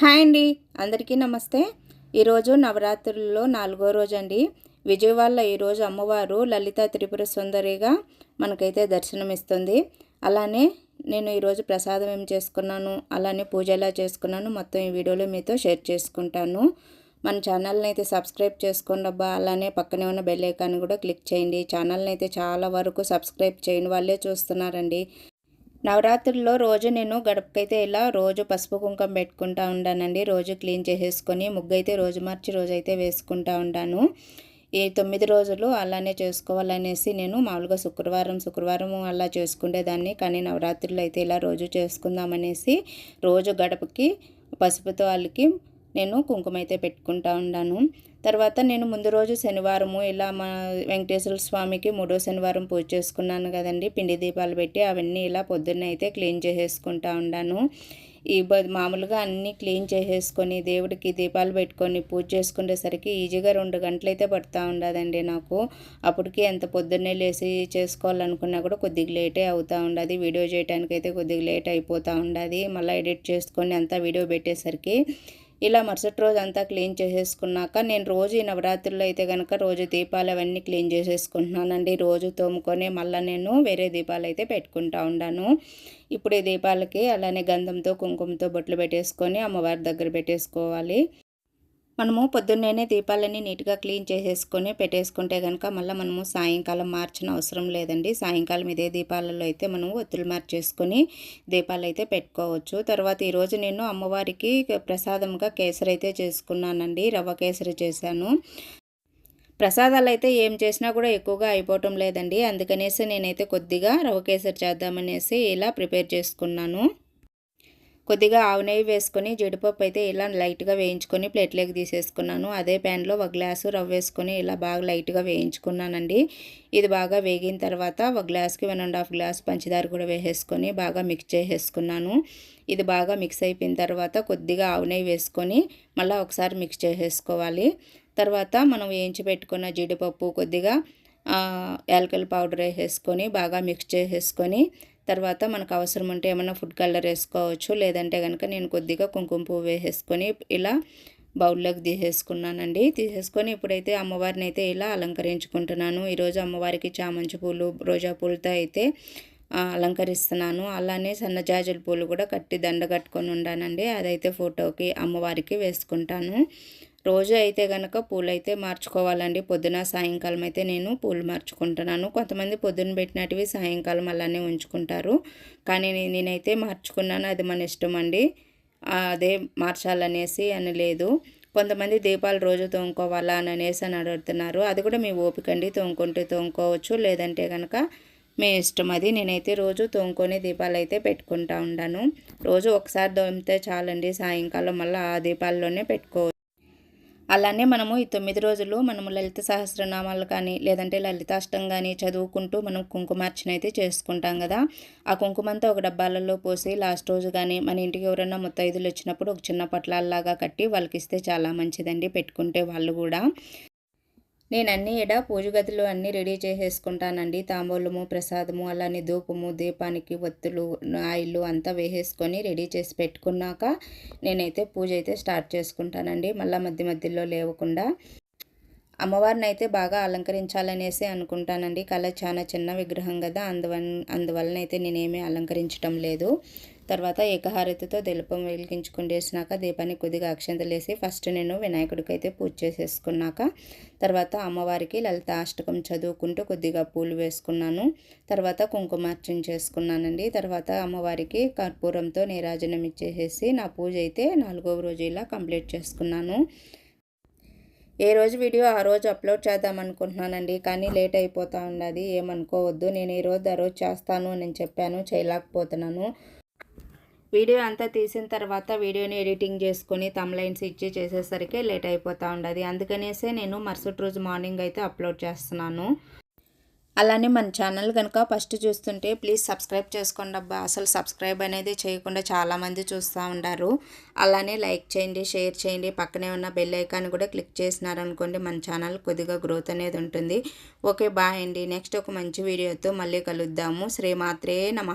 Hi అండి. అందరికీ నమస్తే. ఈరోజు నవరాత్రుల్లో నాలుగో రోజు అండి విజయవాడలో ఈరోజు అమ్మవారు లలిత త్రిపుర సుందరిగా మనకైతే దర్శనమిస్తుంది. అలానే నేను ఈరోజు ప్రసాదం ఏం చేసుకున్నాను అలానే పూజ ఎలా చేసుకున్నాను మొత్తం ఈ వీడియోలో మీతో షేర్ చేసుకుంటాను. మన ఛానల్ని అయితే సబ్స్క్రైబ్ చేసుకోండి అబ్బా. అలానే పక్కనే ఉన్న బెల్ ఐకాన్ కూడా క్లిక్ చేయండి. ఛానల్ని అయితే చాలా వరకు సబ్స్క్రైబ్ చేయని వాళ్ళే చూస్తున్నారండి. నవరాత్రుల్లో రోజు నేను గడపకైతే ఇలా రోజు పసుపు కుంకుమ పెట్టుకుంటా ఉండానండి రోజు క్లీన్ చేసేసుకొని ముగ్గైతే రోజు మార్చి రోజు అయితే వేసుకుంటా ఉంటాను. ఈ తొమ్మిది రోజులు అలానే చేసుకోవాలనేసి నేను మామూలుగా శుక్రవారం శుక్రవారం అలా చేసుకునేదాన్ని కానీ నవరాత్రులు అయితే ఇలా రోజు చేసుకుందామనేసి రోజు గడపకి పసుపుతో వాళ్ళకి నేను కుంకుమ అయితే పెట్టుకుంటా ఉన్నాను తర్వాత నేను ముందు రోజు శనివారము ఇలా మా వెంకటేశ్వర స్వామికి మూడో శనివారం పూజ చేసుకున్నాను కదండి. పిండి దీపాలు పెట్టి అవన్నీ ఇలా పొద్దున్న అయితే క్లీన్ చేసేసుకుంటా ఉన్నాను ఈ మామూలుగా అన్నీ క్లీన్ చేసేసుకొని దేవుడికి దీపాలు పెట్టుకొని పూజ చేసుకునేసరికి ఈజీగా రెండు గంటలు అయితే పడుతూ ఉండదండి నాకు. అప్పటికి ఎంత పొద్దున్నే లేచి చేసుకోవాలనుకున్నా కూడా కొద్దిగా లేటే అవుతూ ఉండదు. వీడియో చేయడానికి అయితే కొద్దిగా లేట్ అయిపోతూ ఉండదు. మళ్ళీ ఎడిట్ చేసుకొని అంతా వీడియో పెట్టేసరికి ఇలా మరుసటి రోజు అంతా క్లీన్ చేసేసుకున్నాక నేను రోజు ఈ నవరాత్రుల్లో అయితే కనుక రోజు దీపాలు అవన్నీ క్లీన్ చేసేసుకుంటున్నానండి. రోజు తోముకొని మళ్ళీ నేను వేరే దీపాలు అయితే పెట్టుకుంటా ఉన్నాను ఇప్పుడు ఈ దీపాలకి అలానే గంధంతో కుంకుమతో బొట్లు పెట్టేసుకొని అమ్మవారి దగ్గర పెట్టేసుకోవాలి. మనము పొద్దున్నేనే దీపాలన్నీ నీట్గా క్లీన్ చేసేసుకొని పెట్టేసుకుంటే కనుక మళ్ళీ మనము సాయంకాలం మార్చిన అవసరం లేదండి. సాయంకాలం ఇదే దీపాలలో అయితే మనము ఒత్తులు మార్చేసుకొని దీపాలు అయితే పెట్టుకోవచ్చు. తర్వాత ఈరోజు నేను అమ్మవారికి ప్రసాదంగా కేసరి అయితే చేసుకున్నానండి. రవ్వ కేసరి చేశాను. ప్రసాదాలు అయితే ఏం చేసినా కూడా ఎక్కువగా అయిపోవటం లేదండి. అందుకనేసి నేనైతే కొద్దిగా రవ్వ కేసరి చేద్దామనేసి ఇలా ప్రిపేర్ చేసుకున్నాను. కొద్దిగా ఆవు నెయ్యి వేసుకొని జీడిపప్పు అయితే ఇలా లైట్గా వేయించుకొని ప్లేట్లోకి తీసేసుకున్నాను. అదే ప్యాన్లో ఒక గ్లాసు రవ్వ వేసుకొని ఇలా బాగా లైట్గా వేయించుకున్నానండి. ఇది బాగా వేగిన తర్వాత ఒక గ్లాస్కి వన్ అండ్ హాఫ్ గ్లాస్ పంచదార కూడా వేసేసుకొని బాగా మిక్స్ చేసేసుకున్నాను. ఇది బాగా మిక్స్ అయిపోయిన తర్వాత కొద్దిగా ఆవు నెయ్యి వేసుకొని మళ్ళీ ఒకసారి మిక్స్ చేసేసుకోవాలి. తర్వాత మనం వేయించి పెట్టుకున్న జీడిపప్పు కొద్దిగా యాలకల్ పౌడర్ వేసేసుకొని బాగా మిక్స్ చేసేసుకొని తర్వాత మనకు అవసరం ఉంటే ఏమైనా ఫుడ్ కలర్ వేసుకోవచ్చు. లేదంటే కనుక నేను కొద్దిగా కుంకుమ పువ్వు వేసేసుకొని ఇలా బౌల్లోకి తీసేసుకున్నానండి. తీసేసుకొని ఇప్పుడైతే అమ్మవారిని అయితే ఇలా అలంకరించుకుంటున్నాను. ఈరోజు అమ్మవారికి చామంతి పూలు రోజా పూలతో అయితే అలంకరిస్తున్నాను. అలానే సన్నజాజుల పూలు కూడా కట్టి దండ కట్టుకొని ఉండానండి. అదైతే ఫోటోకి అమ్మవారికి వేసుకుంటాను. రోజు అయితే కనుక పూలు అయితే మార్చుకోవాలండి. పొద్దున సాయంకాలం అయితే నేను పూలు మార్చుకుంటున్నాను. కొంతమంది పొద్దున పెట్టినటివి సాయంకాలం అలానే ఉంచుకుంటారు. కానీ నేనైతే మార్చుకున్నాను. అది మన ఇష్టం అండి అదే మార్చాలనేసి అని లేదు. కొంతమంది దీపాలు రోజు తోముకోవాలా అని అనేసి అని అడుగుతున్నారు. అది కూడా మీ ఓపిక అండి. తోముకుంటే తోముకోవచ్చు. లేదంటే కనుక మీ ఇష్టం అది. నేనైతే రోజు తోముకొని దీపాలు అయితే పెట్టుకుంటా ఉండాను. రోజు ఒకసారి తోమితే చాలండి. సాయంకాలం మళ్ళీ ఆ దీపాల్లోనే పెట్టుకోవచ్చు అలానే మనము ఈ తొమ్మిది రోజులు మనము లలిత సహస్రనామాలు కానీ లేదంటే లలితాష్టం కానీ చదువుకుంటూ మనం కుంకుమార్చన అయితే చేసుకుంటాం కదా. ఆ కుంకుమంతా ఒక డబ్బాలలో పోసి లాస్ట్ రోజు కానీ మన ఇంటికి ఎవరైనా ముత్తైదులు వచ్చినప్పుడు ఒక చిన్న పట్లాల్లాగా కట్టి వాళ్ళకి ఇస్తే చాలా మంచిదండి పెట్టుకుంటే వాళ్ళు కూడా. నేను అన్ని ఎడ పూజ గదిలో అన్నీ రెడీ చేసేసుకుంటానండి. తాంబూలము ప్రసాదము అలానే ధూపము దీపానికి ఒత్తులు ఆయిల్ అంతా వేసేసుకొని రెడీ చేసి పెట్టుకున్నాక నేనైతే పూజ అయితే స్టార్ట్ చేసుకుంటానండి. మళ్ళీ మధ్య మధ్యలో లేవకుండా అమ్మవారిని అయితే బాగా అలంకరించాలనేసి అనుకుంటానండి. కళ చాలా చిన్న విగ్రహం కదా అందువల్ల అందువలన అయితే నేనేమీ అలంకరించడం లేదు. తర్వాత ఏకహారతితో దీపం వెలిగించుకుండేసినాక దీపాన్ని కొద్దిగా అక్షంతలేసి ఫస్ట్ నేను వినాయకుడికి అయితే పూజ చేసేసుకున్నాక తర్వాత అమ్మవారికి లలిత అష్టకం చదువుకుంటూ కొద్దిగా పూలు వేసుకున్నాను. తర్వాత కుంకుమార్చన చేసుకున్నానండి. తర్వాత అమ్మవారికి కర్పూరంతో నీరాజనం ఇచ్చేసేసి నా పూజ అయితే నాలుగవ రోజు ఇలా కంప్లీట్ చేసుకున్నాను. ఏ రోజు వీడియో ఆ రోజు అప్లోడ్ చేద్దాం అనుకుంటున్నానండి కానీ లేట్ అయిపోతూ ఉన్నది ఏమనుకోవద్దు. నేను ఈ రోజు ఆ రోజు చేస్తాను అని చెప్పాను చేయలేకపోతున్నాను. వీడియో అంతా తీసిన తర్వాత వీడియోని ఎడిటింగ్ చేసుకొని తమ్లైన్స్ ఇచ్చి చేసేసరికి లేట్ అయిపోతూ ఉండదు అందుకనేసే నేను మరుసటి రోజు మార్నింగ్ అయితే అప్లోడ్ చేస్తున్నాను. అలానే మన ఛానల్ కనుక ఫస్ట్ చూస్తుంటే ప్లీజ్ సబ్స్క్రైబ్ చేసుకోండి అబ్బా. అసలు సబ్స్క్రైబ్ అనేది చేయకుండా చాలామంది చూస్తూ ఉంటారు అలానే లైక్ చేయండి షేర్ చేయండి. పక్కనే ఉన్న బెల్ ఐకాన్ కూడా క్లిక్ చేసినారనుకోండి మన ఛానల్ కొద్దిగా గ్రోత్ అనేది ఉంటుంది. ఓకే బాయ్ అండి. నెక్స్ట్ ఒక మంచి వీడియోతో మళ్ళీ కలుద్దాము. శ్రీమాత్రే నమ.